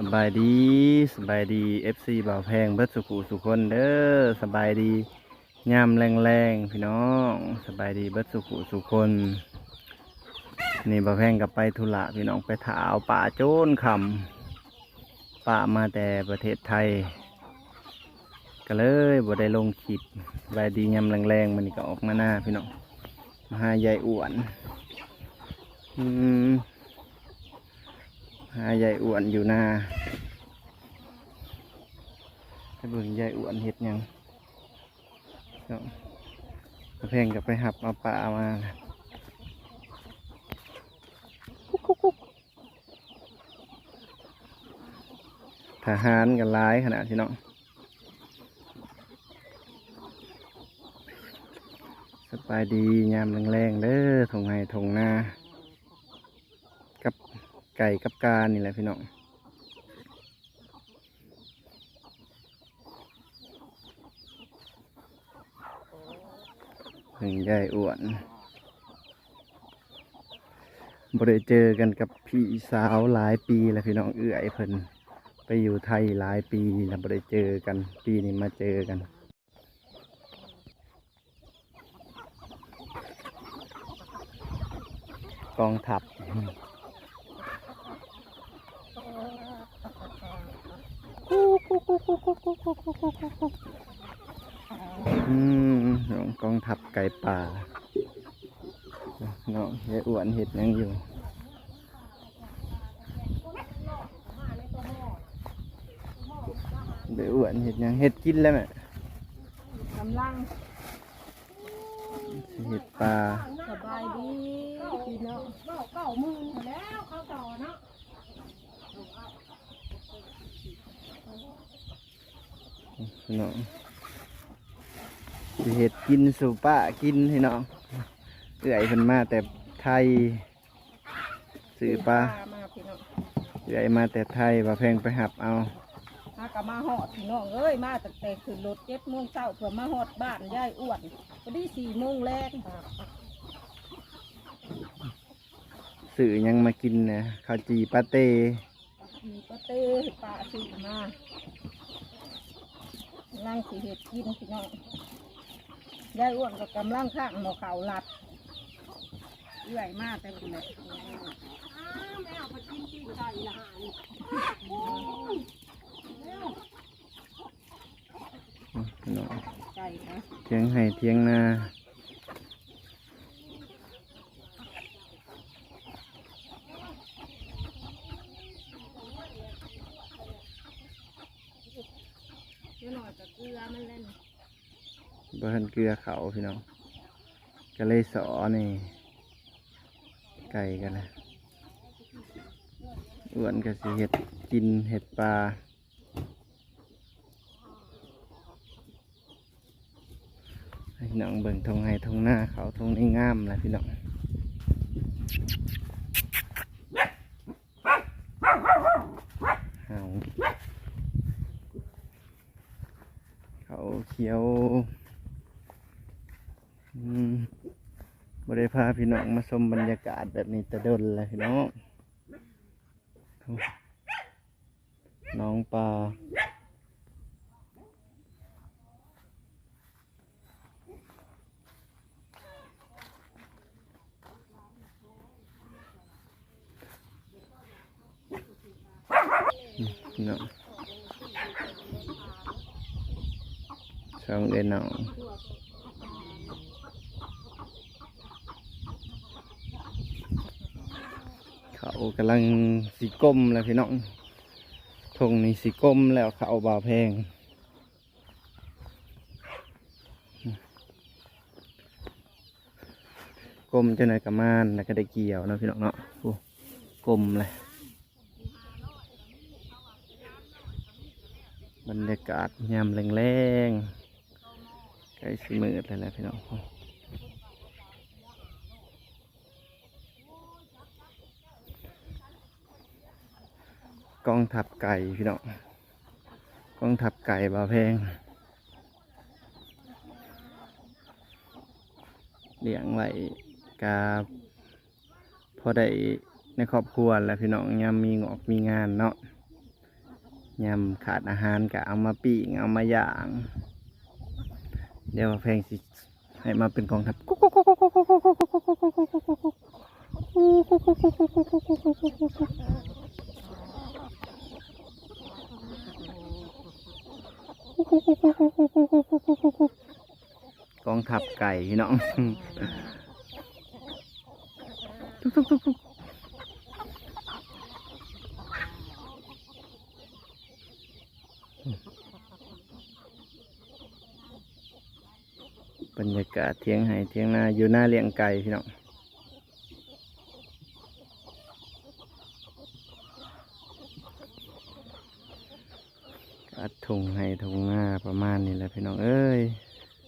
สบายดีสบายดี FC บ่าวแพงเบิดสุขุสุคนเด้อสบายดียามแรงๆพี่น้องสบายดีเบิดสุขุสุคนนี่บ่าวแพงกับไปธุระพี่น้องไปถาเอาป่าโจนคำป่ามาแต่ประเทศไทย ก็เลยบ่ได้ลงคลิปสบายดียามแรงๆมันนี่ก็ออกมาหน้าพี่น้องมาหายายอ้วน อืม หายายอ้วนอยู่นาไปเบิ่งยายอ้วนเห็ดยังกระเพงกับไปหับเอาปลามาทหารกันร้ายขนาดที่เนาะสบายดียามแรงๆเด้อทงไห้ทงนากับ ไก่กับกานี่แหละพี่น้องเพิ่งยายอ้วนบ่ได้เจอกันกับพี่สาวหลายปีแล้วพี่น้องเอื้อยเพิ่นไปอยู่ไทยหลายปีแล้วบ่ได้เจอกันปีนี้มาเจอกันกองทัพ อืมน้องกองทัพไก่ป่าน้องยายอ้วนเห็ดหยังอยู่เดี๋ยวอ้วนเห็ดหยังเห็ดกินแล้วแม่กำลังเห็ดปลาสบายดีพี่น้องเก้าหมื่นแล้วเขาต่อเนาะ พี่น้องสิเห็ดกินสู่ป้ากินพี่น้องเอื่อยเพิ่นมาแต่ไทยสื่อปลามาพี่น้องเอื่อยมาแต่ไทยว่าแพงไปหับเอามากะมาหอดพี่น้องเอ้ยมาตั้งแต่ขึ้นรถเจ็ดโมงเช้าเพื่อมาหอดบ้านยายอ้วนพอดีสี่โมงแรงสื่อหยังมากินนะข้าวจีปาเต้มีปะเต้ปลาสีมา นั่งสีเห็ดกินพี่น้องยายอ้วนก็กำลังข้างหมอเขาหลัดเอื่อยมากแต่เป็นแบบอ้าวแม่เอาไปกินปิ้งไก่ละหานี่พี่น้องไก่นะเทียงให้เทียงนา เดี๋ยวหน่อยกับเกลือมันเล่น บทันเกลือเขาพี่น้องก็เลยสอนี่ไก่กันนะอ้วนก็สิเห็ดกินเห็ดปลาให้พี่น้องเบิ่งทงให้ทงหน้าเขาทงนี้งามแหละพี่น้องเขาเขียวอืม บริพาพี่น้องมาชมบรรยากาศแบบนี้แตะดนเลยพี่น้องน้องปลาน้องช่องเอ็นน้อง เขากำลังสีก้มแล้วพี่น้องทงนี่สีก้มแล้วเขาบ่าวแพงก้มจะหน่อยกับมานแล้วก็ได้เกี่ยวนะพี่น้องเนาะโอ้ก้มเลยบรรยากาศยามแรงๆใกล้สิมืดแล้วแหละพี่น้อง กองทับไก่พี่น้องกองทับไก่บาแพงเลี้ยงไว้กาพอได้ในครอบครัวแหล้วพี่น้องยามมีงอกมีงานเนาะเยำขาดอาหารก็เอามาปิ้งเอามาย่าง เดี๋ยวบาวแพงสิให้มาเป็นกองทัพกุ๊ก กองทัพไก่พี่น้องบรรยากาศเที่ยงไห้เที่ยงนาอยู่หน้าเลี้ยงไก่พี่น้อง อัดทงให้ทงหน้าประมาณนี้แหละพี่น้องเอ้ย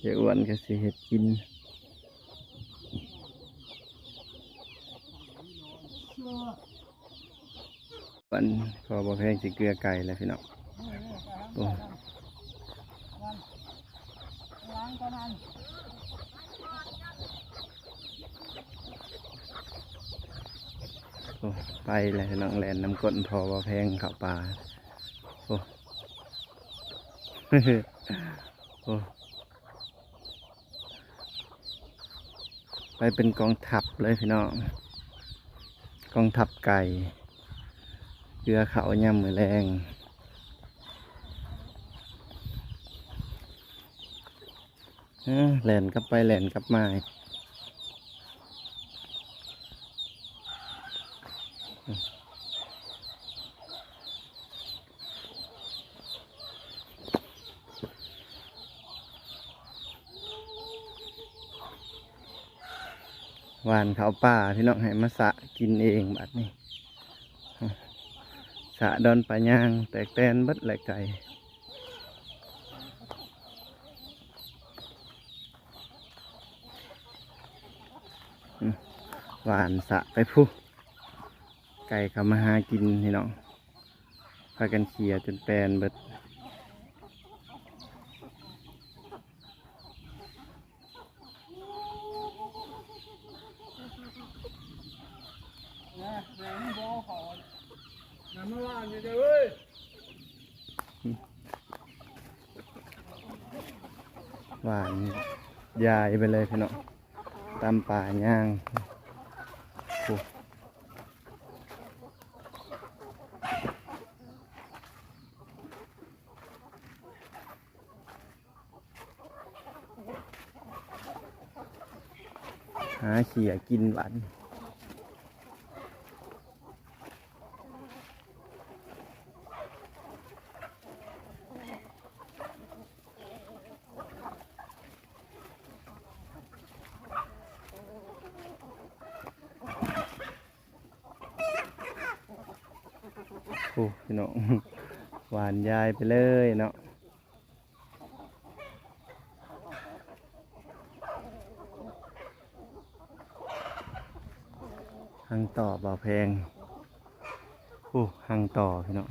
เดี๋ยวอ้วนก็สิเห็ดกินวันพอบอแพงสิเกลือไก่แล้วพี่น้องโอ้ไปเลยน้องแลนน้ำก้นพอบอแพงเข้าป่า ไปเป็นกองทัพเลยพี่น้อง กองทัพไก่เกลือเขาย่ำมือแรงเอ้อแล่นกลับไปแล่นกลับมา หวานเขาป่าพี่น้องให้มาสะกินเองบัดนี้สะดอนปลาย่าง แตกแตนบัดแหลกไก่หวานสะไปผู้ไก่เขามาหากินพี่น้องพากันเขี่ยจนแปลนเบิด นะแหงบ่อขอน้ำมาว่านอยู่เด้อเว้ย ห วานยายไปเลยพี่น้องตามป่าย่างหาเขี่ยกินหวาน โอ้พี่น้องหวานยายไปเลยเนาะหังต่อบ่าแพงโอ้หังต่อพี่น้อง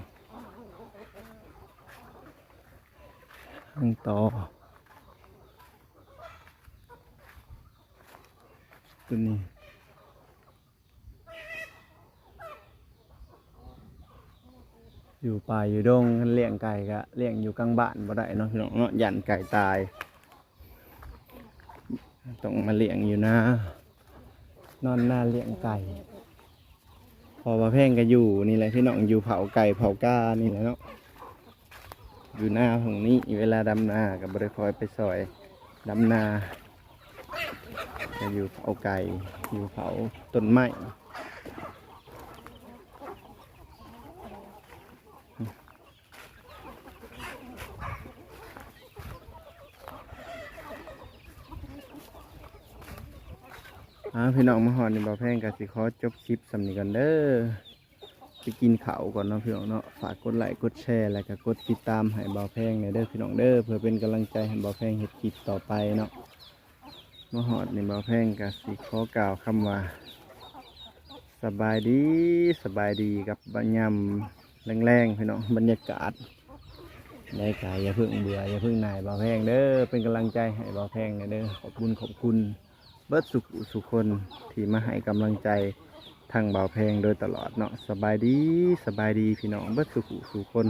หังต่อตัวนี้ อยู่ป่าอยู่ดงเลี้ยงไก่ก็เลี้ยงอยู่กลางบ้านบ่ได้เนาะพี่น้องเนาะยันไก่ตายต้องมาเลี้ยงอยู่นะ นอนหน้าเลี้ยงไก่ พอมาแพงก็อยู่นี่แหละพี่น้องอยู่เผาไก่เผาก้านี่แหละเนาะอยู่หน้าของนี้เวลาดำนากับบริคอยไปซอยดำนาก็อยู่เผาไก่อยู่เผาต้นไม้ อ่าพี่น้องมาหอนนี่บ่าแพงกับสิขอจบคลิปสำนีกันเด้อไปกินข้าวก่อนเนาะพี่น้องเนาะฝากกดไลค์กดแชร์แล้วก็กดติดตามให้บ่าแพงในอยเด้อพี่น้องเด้อเพื่อเป็นกำลังใจให้บ่าแพงเฮ็ดคลิปต่อไปเนาะมาหอดนี่บ่าแพงกับสิขอกล่าวคำว่า สบายดีสบายดีกับบรรยามแรงๆพี่น้องบรรยากาศในกายอย่าเพิ่งเบื่ออย่าเพิ่งหน่ายบ่าวแพงเด้อเป็นกำลังใจให้บ่าวแพงในอยเด้อขอบคุณขอบคุณ เบิดสุขสุขคนที่มาให้กำลังใจทางเบาแพงโดยตลอดเนาะสบายดีสบายดีพี่น้องเบิดสุขสุขคน